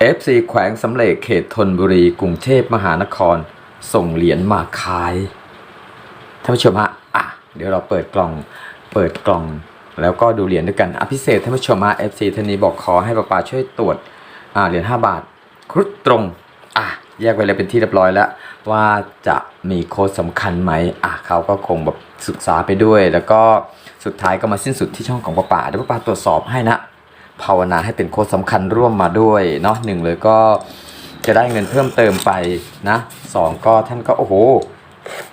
FC แขวงสำเร็จเขตธนบุรีกรุงเทพมหานคร ส่งเหรียญมาขายท่านผู้ชมฮะอะเดี๋ยวเราเปิดกล่องเปิดกล่อง แล้วก็ดูเหรียญด้วยกันอภิเศษท่านผู้ชมฮะ FC ท่านนี้บอกขอให้ป้าปาช่วยตรวจอ่าเหรียญ5บาทครุฑตรงอะแยกไว้เลยเป็นที่เรียบร้อยแล้ว ว่าจะมีโค้ดสำคัญไหมอะเขาก็คงแบบศึกษาไปด้วย แล้วก็สุดท้ายก็มาสิ้นสุดที่ช่องของป้าป่าเดี๋ยวป้าป่าตรวจสอบให้นะ ภาวนาให้เป็นโค้ดสำคัญร่วมมาด้วยเนาะหนึ่งเลยก็จะได้เงินเพิ่มเติมไปนะสองก็ท่านก็โอ้โห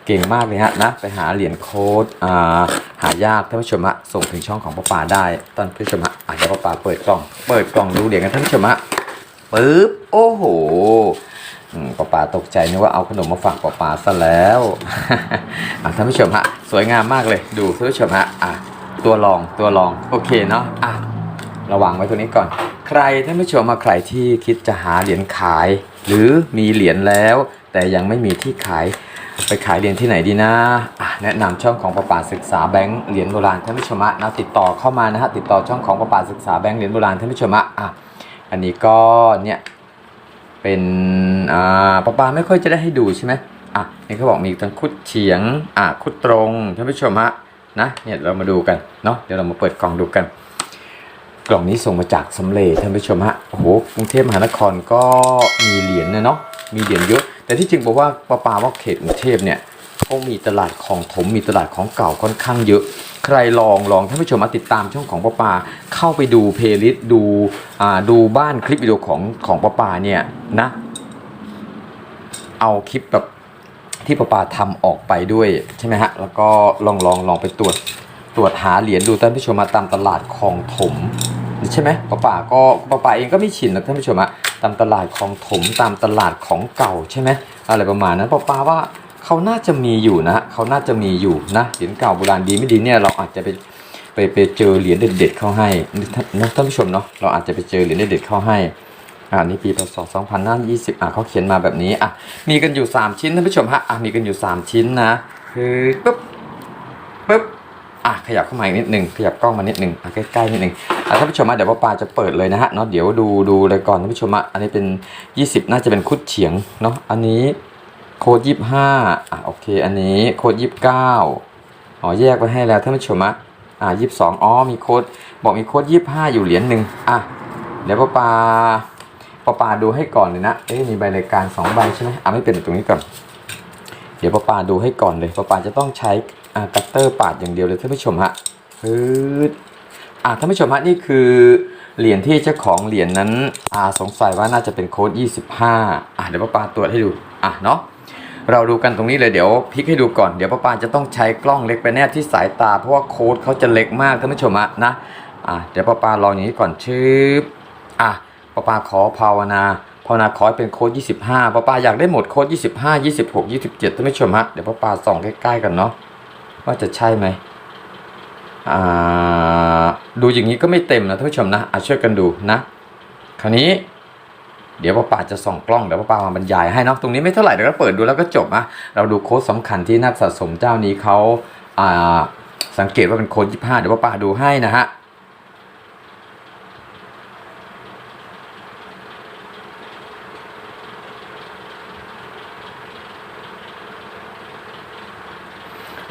เก่งมากเลยฮะนะ ไปหาเหรียญโค้ดอ่าหายากท่านผู้ชมฮะส่งถึงช่องของป้าปาได้ท่านผู้ชมฮะอะเดี๋ยวป้าปาเปิดกล่อง เปิดกล่องดูเหรียญกันท่านผู้ชมฮะปึ๊บโอ้โหป้าปาตกใจนึกว่าเอาขนมมาฝากป้าปาซะแล้วอะท่านผู้ชมฮะสวยงามมากเลยดูท่านผู้ชมฮะอะตัวรองตัวรองโอเคเนาะอะ ระวังไว้ตรงนี้ก่อน ใครท่านผู้ชมมาใครที่คิดจะหาเหรียญขาย หรือมีเหรียญแล้ว แต่ยังไม่มีที่ขายไปขายเหรียญที่ไหนดีนะะแนะนำช่องของประปาศึกษาแบงค์เหรียญโบราณท่านผู้ชมะนะติดต่อเข้ามานะฮะติดต่อช่องของประปาศึกษาแบงค์เหรียญโบราณท่านผู้ชมะอะอันนี้ก็เนี่ยเป็นอ่าประปาไม่ค่อยจะได้ให้ดูใช่ไหมอะนี่เขาบอกมีทั้งคุดเฉียงอะคุดตรงท่านผู้ชมฮะนะเนี่ยเรามาดูกันเนาะเดี๋ยวเรามาเปิดกล่องดูกัน กล่องนี้ส่งมาจากสำเร็จท่านผู้ชมฮะโอ้โหกรุงเทพมหานครก็มีเหรียญนะเนาะมีเหรียญเยอะ แต่ที่จริงบอกว่าปาปาว่าเขตกรุงเทพเนี่ยเขามีตลาดของถมมีตลาดของเก่าค่อนข้างเยอะ ใครลองลองท่านผู้ชมมาติดตามช่องของปาปาเข้าไปดูเพลย์ลิสต์ดูอ่าดูบ้านคลิปวิดีโอของของปาปาเนี่ยนะ เอาคลิปแบบที่ปาปาทำออกไปด้วยใช่ไหมฮะแล้วก็ลองลองลองไปตรวจตรวจหาเหรียญดูท่านผู้ชมมาตามตลาดคลองถม ใช่ไหมป้าป่าก็ป้าป่าเองก็ไม่ชินนะท่านผู้ชมอะตามตลาดคลองถมตามตลาดของเก่าใช่ไหมอะไรประมาณนั้นป้าป่าว่าเขาน่าจะมีอยู่นะเขาน่าจะมีอยู่นะเหรียญเก่าโบราณดีไม่ดีเนี่ยเราอาจจะไปไปไปเจอเหรียญเด็ดๆเข้าให้นะท่านผู้ชมเนาะเราอาจจะไปเจอเหรียญเด็ดๆเข้าให้อ่านี่ปีพศ2520อะเขาเขียนมาแบบนี้อะมีกันอยู่ 3 ชิ้นท่านผู้ชมฮะอะมีกันอยู่ 3 ชิ้นนะคือปุ๊บปุ๊บ อะขยับเข้ามาอีกนิดหนึ่งขยับกล้องมานิดหนึ่งอะใกล้ๆนิดหนึ่งอะท่านผู้ชมมาเดี๋ยวป้าปาจะเปิดเลยนะฮะเนาะเดี๋ยวดูดูเลยก่อนท่านผู้ชมอะอันนี้เป็น 20 น่าจะเป็นคุดเฉียงเนาะอันนี้โค้ด25อะโอเค อันนี้โค้ด29อ๋อแยกไว้ให้แล้วท่านผู้ชมอะอะ22อ๋อมีโค้ดบอกมีโค้ด25อยู่เหรียญหนึ่งอะเดี๋ยวป้าปาป้าปาดูให้ก่อนเลยนะเอ๊ะมีใบรายการ2ใบใช่ไหมอะไม่เป็นตรงนี้ก่อนเดี๋ยวป้าปาดูให้ก่อนเลยป้าปาจะต้องใช้ อ่ากัตเตอร์ปาดอย่างเดียวเลยท่านผู้ชมฮะฮึดอ่าท่านผู้ชมฮะนี่คือเหรียญที่เจ้าของเหรียญนั้นอ่าสงสัยว่าน่าจะเป็นโค้ด 25 อ่าเดี๋ยวป้าปาตรวจให้ดูอะเนาะเราดูกันตรงนี้เลยเดี๋ยวพลิกให้ดูก่อนเดี๋ยวป้าปาจะต้องใช้กล้องเล็กไปแนบที่สายตา เพราะว่าโค้ดเขาจะเล็กมากท่านผู้ชมฮะนะอ่าเดี๋ยวป้าปาลองอย่างนี้ก่อนชืบอะป้าปาขอภาวนาภาวนาขอให้เป็นโค้ด 25ป้าปาอยากได้หมดโค้ด 25 26 27ท่านผู้ชมฮะเดี๋ยวป้าปาส่องใกล้ๆกันเนาะ ว่าจะใช่ไหมดูอย่างนี้ก็ไม่เต็มนะท่านผู้ชมนะอะช่วยกันดูนะ คราวนี้ เดี๋ยวป้าป่าจะส่องกล้องเดี๋ยวป้าป่ามาบรรยายให้นะตรงนี้ไม่เท่าไหร่เดี๋ยวเราเปิดดูแล้วก็จบนะเราดูโค้ดสำคัญที่นักสะสมเจ้านี้เขาสังเกตว่าเป็นโค้ดยี่ห้าเดี๋ยวป้าป่าดูให้นะฮะ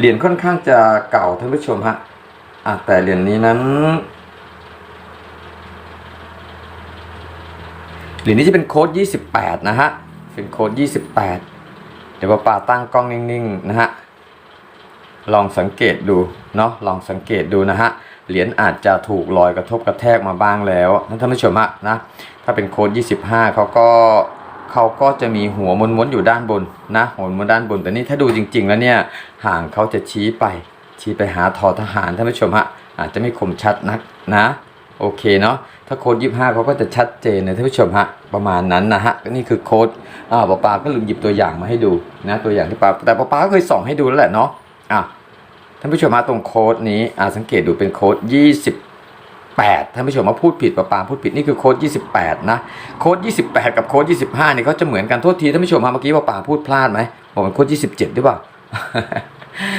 เหรียญค่อนข้างจะเก่าท่านผู้ชมฮะอะแต่เหรียญนี้นั้นเหรียญนี้จะเป็นโค้ด28 นะฮะ เป็นโค้ด28 เดี๋ยวป้าปาตั้งกล้องนิ่งๆนะฮะ ลองสังเกตดูเนาะ ลองสังเกตดูนะฮะ เหรียญอาจจะถูกลอยกระทบกระแทกมาบ้างแล้วท่านผู้ชมฮะนะ ถ้าเป็นโค้ด25เขาก็ เขาก็จะมีหัวม้วนๆอยู่ด้านบนนะหัวม้วนด้านบน แต่นี่ถ้าดูจริง ๆ แล้วเนี่ยห่างเขาจะชี้ไป ชี้ไปหาทอทหารท่านผู้ชมฮะอาจจะไม่คมชัดนักนะโอเคเนาะถ้าโค้ด25เขาก็จะชัดเจนนะท่านผู้ชมฮะประมาณนั้นนะฮะนี่คือโค้ดอ่าป้าปาก็ลืมหยิบตัวอย่างมาให้ดูนะตัวอย่างที่ป้าแต่ป้าปาก็เคยส่องให้ดูแล้วแหละเนาะอะท่านผู้ชมฮะตรงโค้ดนี้อ่าสังเกตดูเป็นโค้ด 28ท่านผู้ชมมาพูดผิดป้าปาพูดผิดนี่คือโค้ด28 นะ โค้ด28 กับโค้ด25เนี่ยเขาจะเหมือนกันโทษทีท่านผู้ชมฮะเมื่อกี้ป้าปาพูดพลาดไหมบอกเป็นโค้ด27หรือเปล่า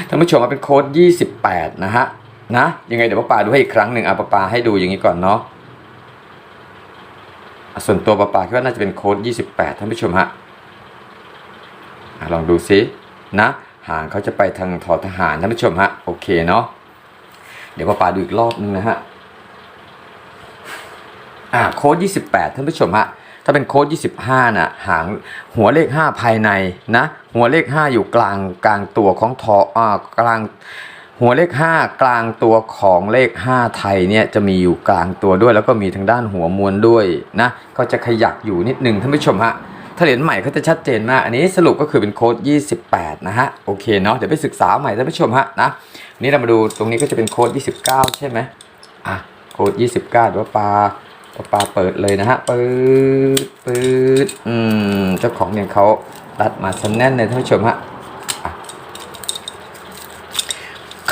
ท่านผู้ชมมาเป็นโค้ด28 นะฮะนะยังไงเดี๋ยวป้าปาดูให้อีกครั้งหนึ่งเอะป้าปาให้ดูอย่างนี้ก่อนเนาะส่วนตัวปะปาคิดว่าน่าจะเป็นโค้ด28ท่านผู้ชมฮะลองดูซินะหางเขาจะไปทางทอทหารท่านผู้ชมฮะโอเคเนาะเดี๋ยวปะปาดูอีกรอบนึงนะฮะ อ่าโค้ด28 ท่านผู้ชมฮะถ้าเป็นโค้ด25น่ะหางหัวเลข 5 ภายในนะหัวเลข 5 อยู่กลางกลางตัวของทออ่ากลางหัวเลข 5 กลางตัวของเลข 5 ไทยเนี่ยจะมีอยู่กลางตัวด้วย แล้วก็มีทางด้านหัวมวลด้วยนะก็จะขยักอยู่นิดนึงท่านผู้ชมฮะถ้าเหรียญใหม่เขาจะชัดเจนมาก อันนี้สรุปก็คือเป็นโค้ด 28 นะฮะ โอเคเนาะเดี๋ยวไปศึกษาใหม่ท่านผู้ชมฮะนะนี่เรามาดูตรงนี้ก็จะเป็นโค้ด 29 ใช่ไหมอะโค้ด 29เดี๋ยวปลา ปลาเปิดเลยนะฮะปืดปืดอืมเจ้าของเนี่ยเขารัดมาซะแน่นเลยท่านผู้ชมฮะ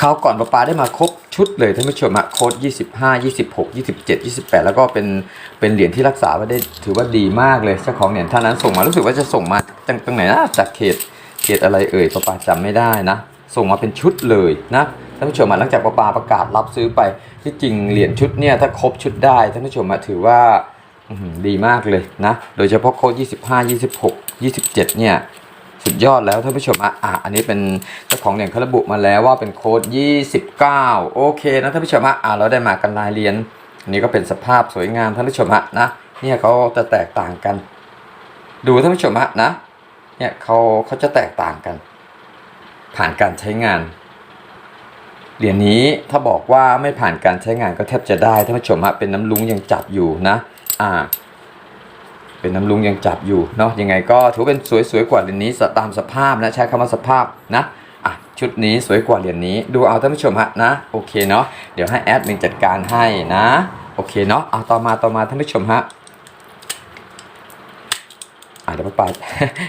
คราก่อนปลาปาได้มาครบชุดเลยท่านผู้ชมอะโค้ด25 26 27 28 แล้วก็เป็นเป็นเหรียญที่รักษาไว้ได้ถือว่าดีมากเลยเจ้าของเหรียญท่านนั้นส่งมารู้สึกว่าจะส่งมาจากตรงไหนนะจากเขตเขตอะไรเอ่ยปลาปลาจำไม่ได้นะ ส่งมาเป็นชุดเลยนะท่านผู้ชมหลังจากปปาประกาศรับซื้อไปที่จริงเหรียญชุดเนี่ยถ้าครบชุดได้ท่านผู้ชมอะถือว่าดีมากเลยนะ โดยเฉพาะโค้ด25 26 27 เนี่ยสุดยอดแล้วท่านผู้ชมอะอะอันนี้เป็นเจ้าของเหรียญเขาระบุมาแล้วว่าเป็นโค้ด 29 โอเคนะท่านผู้ชมอะอะเราได้มากันลายเหรียญอันนี้ก็เป็นสภาพสวยงามท่านผู้ชมอะนะเนี่ยเขาจะแตกต่างกัน ดูท่านผู้ชมอะนะเนี่ยเขาเขาจะแตกต่างกัน ผ่านการใช้งาน เหรียญนี้ถ้าบอกว่าไม่ผ่านการใช้งานก็แทบจะได้ท่านผู้ชมฮะเป็นน้ำลุงยังจับอยู่นะ อ่า เป็นน้ำลุงยังจับอยู่เนาะยังไงก็ถือเป็นสวยๆกว่าเหรียญนี้ตามสภาพนะใช้คำว่าสภาพนะอะชุดนี้สวยกว่าเหรียญนี้ดูเอาท่านผู้ชมฮะนะโอเคเนาะเดี๋ยวให้แอดมินจัดการให้นะโอเคเนาะเอาต่อมาต่อมาท่านผู้ชมฮะ อะเดี๋ยวป้า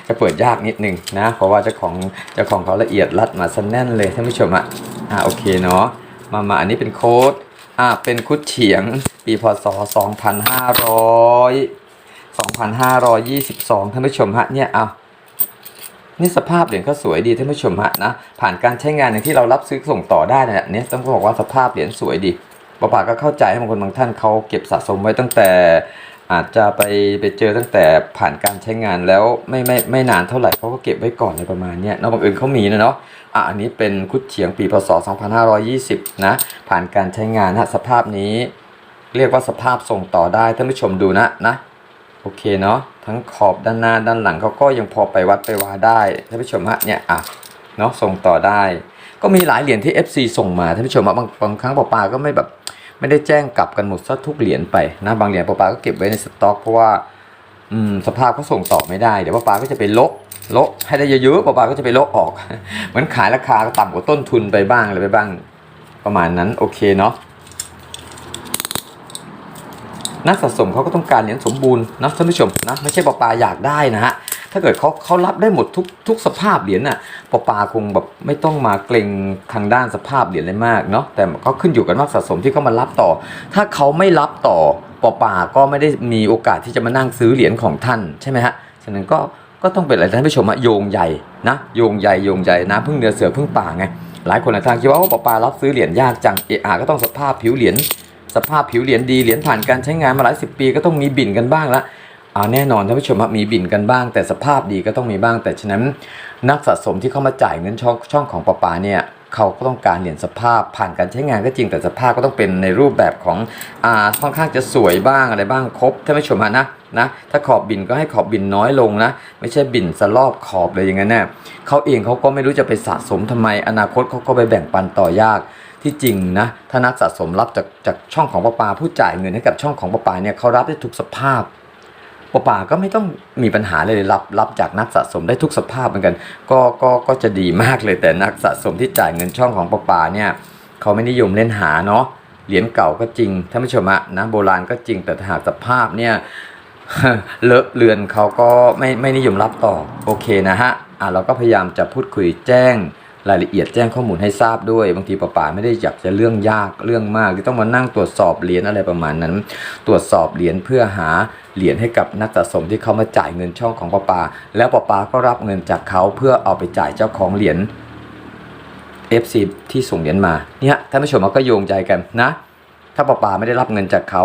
จะเปิดยากนิดนึงนะ เพราะว่าเจ้าของเจ้าของเขาละเอียดรัดมาซะแน่นเลยท่านผู้ชมฮะอะโอเคเนาะมามาอันนี้เป็นโค้ดอะเป็นคุดเฉียง ปีพศ 2500 2,522ท่านผู้ชมฮะเนี่ยเอานี่สภาพเหรียญก็สวยดีท่านผู้ชมฮะนะผ่านการใช้งานอย่างที่เรารับซื้อส่งต่อได้เนี่ยเนี่ยต้องบอกว่าสภาพเหรียญสวยดีป้าป่าก็เข้าใจให้บางคนบางท่านเขาเก็บสะสมไว้ตั้งแต่ อาจจะไปไปเจอตั้งแต่ผ่านการใช้งานแล้วไม่ไม่ไม่นานเท่าไหร่เขาก็เก็บไว้ก่อนในประมาณเนี้ยนาะบางอื่นเขามีนะเนาะอะอันนี้เป็นคุดเฉียงปีพศ 2520 นะ ผ่านการใช้งานฮะสภาพนี้ เรียกว่าสภาพส่งต่อได้ท่านผู้ชมดูนะนะโอเคเนาะทั้งขอบด้านหน้าด้านหลังเขาก็ยังพอไปวัดไปวาได้ท่านผู้ชมฮะเนี่ยอะเนาะส่งต่อได้ ก็มีหลายเหรียญที่ FC ส่งมาท่านผู้ชมบางบางครั้งปอปาก็ไม่แบบ ไม่ได้แจ้งกลับกันหมดซะทุกเหรียญไปนะบางเหรียญปอปาก็เก็บไว้ในสต็อกเพราะว่าอืมสภาพเขาส่งต่อไม่ได้เดี๋ยวปอปาก็จะไปลบลบให้ได้เยอะๆปอปาก็จะไปลบออก เหมือนขายราคาต่ำกว่าต้นทุนไปบ้างอะไรไปบ้างประมาณนั้นโอเคเนาะนักสะสมเขาก็ต้องการเหรียญสมบูรณ์นะท่านผู้ชมนะไม่ใช่ปอปาอยากได้นะฮะ ถ้าเกิดเขาเขารับได้หมดทุกทุกสภาพเหรียญน่ะปอปาคงแบบไม่ต้องมาเกรงทางด้านสภาพเหรียญเลยมากเนาะแต่ก็ขึ้นอยู่กับนักสะสมที่เขามารับต่อ ถ้าเขาไม่รับต่อปอปาก็ไม่ได้มีโอกาสที่จะมานั่งซื้อเหรียญของท่านใช่ไหมฮะฉะนั้นก็ก็ต้องเป็นอะไรท่านผู้ชมอะโยงใหญ่นะโยงใหญ่โยงใหญ่นะพึ่งเนื้อเสือพึ่งป่าไงหลายคนหลายทางคิดว่าปอปารับซื้อเหรียญยากจังเออาก็ต้องสภาพผิวเหรียญสภาพผิวเหรียญดีเหรียญผ่านการใช้งานมาหลายสิบปีก็ต้องมีบิ่นกันบ้างละ แน่นอนท่านผู้ชมว่ามีบินกันบ้าง แต่สภาพดีก็ต้องมีบ้าง แต่ฉะนั้น นักสะสมที่เข้ามาจ่ายเงินช่องช่องของปะปาเนี่ยเขาก็ต้องการเหรียญสภาพผ่านการใช้งานก็จริงแต่สภาพก็ต้องเป็นในรูปแบบของอ่าค่อนข้างจะสวยบ้างอะไรบ้างครบท่านผู้ชมนะนะถ้าขอบบินก็ให้ขอบบินน้อยลงนะ ไม่ใช่บินสลอบขอบเลยอย่างนั้นแน่เขาเองเขาก็ไม่รู้จะไปสะสมทำไม อนาคตเขาก็ไปแบ่งปันต่อยากที่จริงนะถ้านักสะสมรับจากจากช่องของปะปาผู้จ่ายเงินให้กับช่องของปะปาเนี่ยเขารับได้ทุกสภาพ ปะปาก็ไม่ต้องมีปัญหาเลยรับรับจากนักสะสมได้ทุกสภาพเหมือนกัน ก็ก็ก็จะดีมากเลยแต่นักสะสมที่จ่ายเงินช่องของปะปาเนี่ยเขาไม่นิยมเล่นหาเนาะเหรียญเก่าก็จริงท่านผู้ชมะนะโบราณก็จริงแต่ถ้าหากสภาพเนี่ยเลอะเลือนเขาก็ไม่ไม่นิยมรับต่อโอเคนะฮะอะเราก็พยายามจะพูดคุยแจ้ง รายละเอียดแจ้งข้อมูลให้ทราบด้วย บางทีป้าป๋าไม่ได้อยากจะเรื่องยากเรื่องมากที่ต้องมานั่งตรวจสอบเหรียญอะไรประมาณนั้น ตรวจสอบเหรียญเพื่อหาเหรียญให้กับนักสะสมที่เขามาจ่ายเงินช่องของป้าป๋าแล้วป้าป๋าก็รับเงินจากเขาเพื่อเอาไปจ่ายเจ้าของเหรียญ FC ที่ส่งเหรียญมาเนี่ยท่านผู้ชมก็โยงใจกันนะ ถ้าป้าป๋าไม่ได้รับเงินจากเขา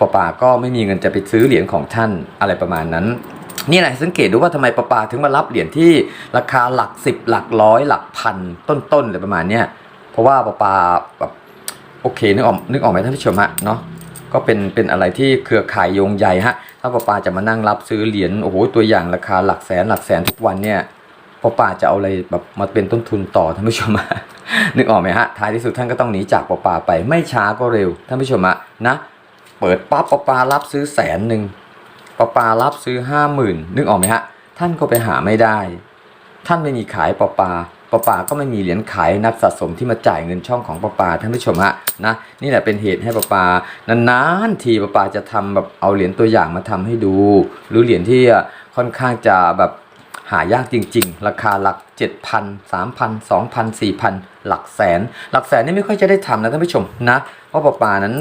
ป้าป่าก็ไม่มีเงินจะไปซื้อเหรียญของท่านอะไรประมาณนั้น นี่แหละสังเกตดูว่าทำไมป้าป่าถึงมารับเหรียญที่ราคาหลักสิบหลักร้อยหลักพันต้นๆอะไรประมาณเนี้ยเพราะว่าป้าป่าแบบโอเคนึกออกนึกออกไหมท่านผู้ชมฮะเนาะก็เป็นเป็นอะไรที่เครือข่ายโยงใหญ่ฮะถ้าป้าป่าจะมานั่งรับซื้อเหรียญโอ้โหตัวอย่างราคาหลักแสนหลักแสนทุกวันเนี่ยป้าป่าจะเอาอะไรแบบมาเป็นต้นทุนต่อท่านผู้ชมฮะนึกออกไหมฮะท้ายที่สุดท่านก็ต้องหนีจากป้าป่าไปไม่ช้าก็เร็วท่านผู้ชมฮะนะเปิดปั๊บป้าปารับซื้อแสนหนึ่ง ป้าปารับซื้อห้าหมื่นนึกออกไหมฮะ ท่านก็ไปหาไม่ได้ ท่านไม่มีขายป้าปาป้าปาก็ไม่มีเหรียญขายนักสะสมที่มาจ่ายเงินช่องของป้าปาท่านผู้ชมฮะนะนี่แหละเป็นเหตุให้ป้าปานานๆทีป้าปาจะทำแบบเอาเหรียญตัวอย่างมาทำให้ดู หรือเหรียญที่ค่อนข้างจะแบบหายากจริง ๆ ราคาหลัก 7,000 3,000 2,000 4,000 หลักแสน หลักแสนนี่ไม่ค่อยจะได้ทำนะท่านผู้ชมนะ เพราะป้าปานั้น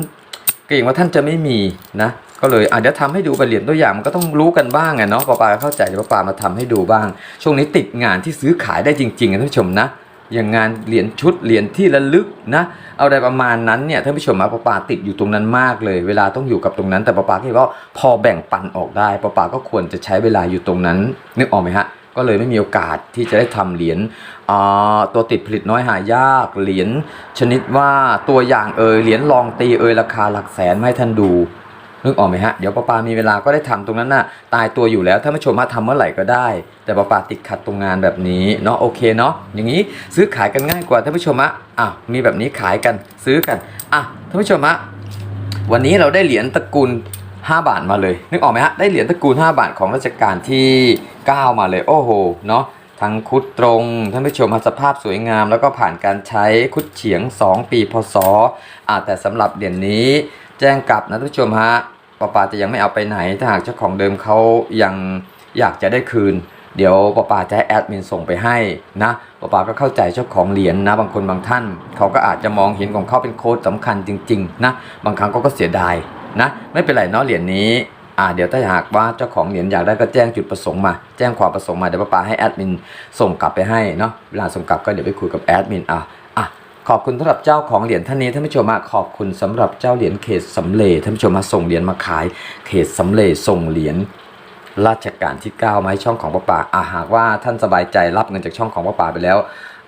เกรงว่าท่านจะไม่มีนะ ก็เลยอะเดี๋ยวทำให้ดูไปเหรียญตัวอย่างมันก็ต้องรู้กันบ้างไงเนาะปาปาเข้าใจเดี๋ยวปาปามาทำให้ดูบ้าง ช่วงนี้ติดงานที่ซื้อขายได้จริงๆนะท่านผู้ชมนะอย่างงานเหรียญชุดเหรียญที่ระลึกนะเอาอะไรประมาณนั้นเนี่ยท่านผู้ชมมาปาปาติดอยู่ตรงนั้นมากเลย เวลาต้องอยู่กับตรงนั้น แต่ปาปาก็คิดว่าพอแบ่งปันออกได้ปาปาก็ควรจะใช้เวลาอยู่ตรงนั้น นึกออกไหมฮะก็เลยไม่มีโอกาสที่จะได้ทำเหรียญอ่าตัวติดผลิตน้อยหายากเหรียญชนิดว่าตัวอย่างเอยเหรียญลองตีเอยราคาหลักแสนมาให้ท่านดู นึกออกไหมฮะ เดี๋ยวป้าปามีเวลาก็ได้ทำตรงนั้นน่ะ ตายตัวอยู่แล้ว ถ้าไม่ชมมาทำเมื่อไหร่ก็ได้ แต่ป้าปาติดขัดตรงงานแบบนี้เนาะโอเคเนาะอย่างนี้ซื้อขายกันง่ายกว่าท่านผู้ชมอะอะมีแบบนี้ขายกันซื้อกันอะท่านผู้ชมอะวันนี้เราได้เหรียญตระกูล5 บาทมาเลย นึกออกไหมฮะได้เหรียญตระกูล 5 บาทของรัชกาลที่ 9 มาเลยโอ้โหเนาะทั้งคุดตรงท่านผู้ชมสภาพสวยงาม แล้วก็ผ่านการใช้คุดเฉียง 2 ปีพศอ่าแต่สำหรับเหรียญนี้ แจ้งกลับนะท่านผู้ชมฮะป้าปาจะยังไม่เอาไปไหน ถ้าหากเจ้าของเดิมเขายังอยากจะได้คืน เดี๋ยวป้าปาจะให้แอดมินส่งไปให้นะป้าปาก็เข้าใจเจ้าของเหรียญนะ บางคนบางท่าน เขาก็อาจจะมองเห็นของเขาเป็นโค้ดสำคัญจริงๆนะบางครั้งเขาก็เสียดายนะไม่เป็นไรเนาะเหรียญนี้อ่าเดี๋ยวถ้าหากว่าเจ้าของเหรียญอยากได้ก็แจ้งจุดประสงค์มา แจ้งความประสงค์มาเดี๋ยวป้าปาให้แอดมินส่งกลับไปให้เนาะเวลาส่งกลับก็เดี๋ยวไปคุยกับแอดมินอะ ขอบคุณสำหรับเจ้าของเหรียญท่านนี้ท่านผู้ชมมาขอบคุณสำหรับเจ้าเหรียญเขตสำเร็จท่านผู้ชมมาส่งเหรียญมาขาย เขตสำเร็จส่งเหรียญราชการที่9มาให้ช่องของป้าป่าอะหากว่าท่านสบายใจรับเงินจากช่องของป้าป่าไปแล้ว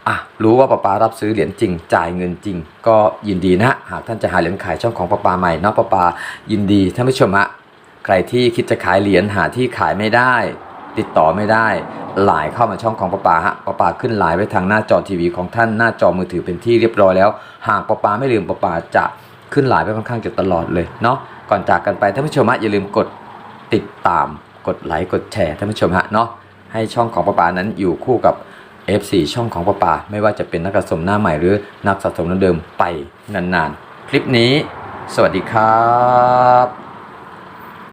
อะรู้ว่าป้าป่ารับซื้อเหรียญจริง จ่ายเงินจริง ก็ยินดีนะ หากท่านจะหาเหรียญขายช่องของป้าป่าใหม่เนาะป้าป่ายินดีท่านผู้ชมฮะใครที่คิดจะขายเหรียญหาที่ขายไม่ได้ ติดต่อไม่ได้ไลน์เข้ามาช่องของป้าปาฮะป้าปาขึ้นไลน์ไว้ทางหน้าจอทีวีของท่านหน้าจอมือถือเป็นที่เรียบร้อยแล้ว หากป้าปาไม่ลืมป้าปาจะขึ้นไลน์ไว้ค่อนข้างจะตลอดเลยเนาะก่อนจากกันไปท่านผู้ชมฮะอย่าลืมกดติดตามกดไลค์กดแชร์ท่านผู้ชมฮะเนาะให้ช่องของป้าปานั้นอยู่คู่กับ F4 ช่องของป้าปาไม่ว่าจะเป็นนักสะสมหน้าใหม่หรือนักสะสมเดิมไปนานๆ คลิปนี้ สวัสดีครับ